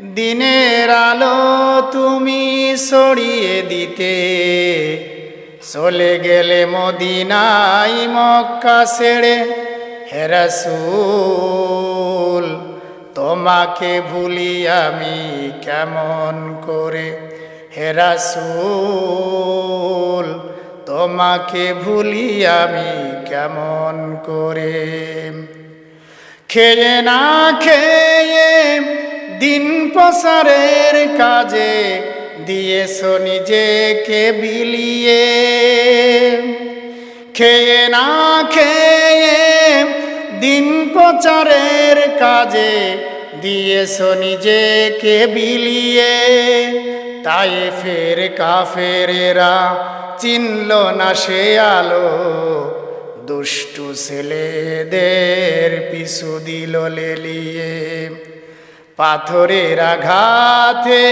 দিনের আলো তুমি সরিয়ে দিতে। চলে গেলে মদিনাই মক্কা ছেড়ে হেরাসুল তোমাকে ভুলি আমি কেমন করে? হেরাসুল তোমাকে ভুলি আমি কেমন করে? খেয়ে না খেয়ে দিন প্রসারের কাজে দিয়েছ নিজেকে বিলিয়ে। খেয়ে না খেয়ে দিন প্রচারের কাজে দিয়েছ নিজেকে বিলিয়ে। তাই ফের কাফেরেরা চিনল না সে আলো। দুষ্টু ছেলেদের পিছু দিল লেলিয়ে পাথরের আঘাতে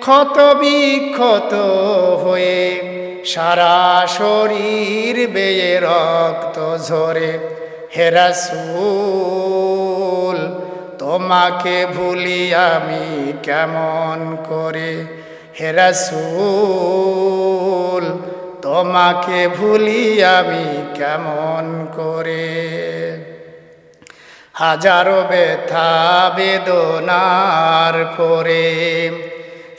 ক্ষত বিক্ষত হয়ে সারা শরীর বেয়ে রক্ত ঝরে। হেরাসুল তোমাকে ভুলি আমি কেমন করে? হেরাসুল তোমাকে ভুলি আমি কেমন করে? হাজারো ব্যথা বেদনার পরে।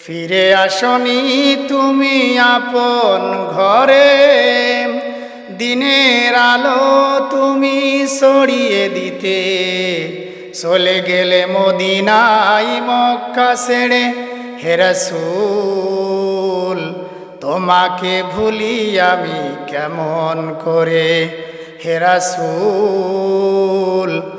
ফিরে আসনি তুমি আপন ঘরে। দিনের আলো তুমি সরিয়ে দিতে। চলে গেলে মদিনাই মক্কা ছেড়ে হেরাসুল তোমাকে ভুলি আমি কেমন করে? হেরাসুল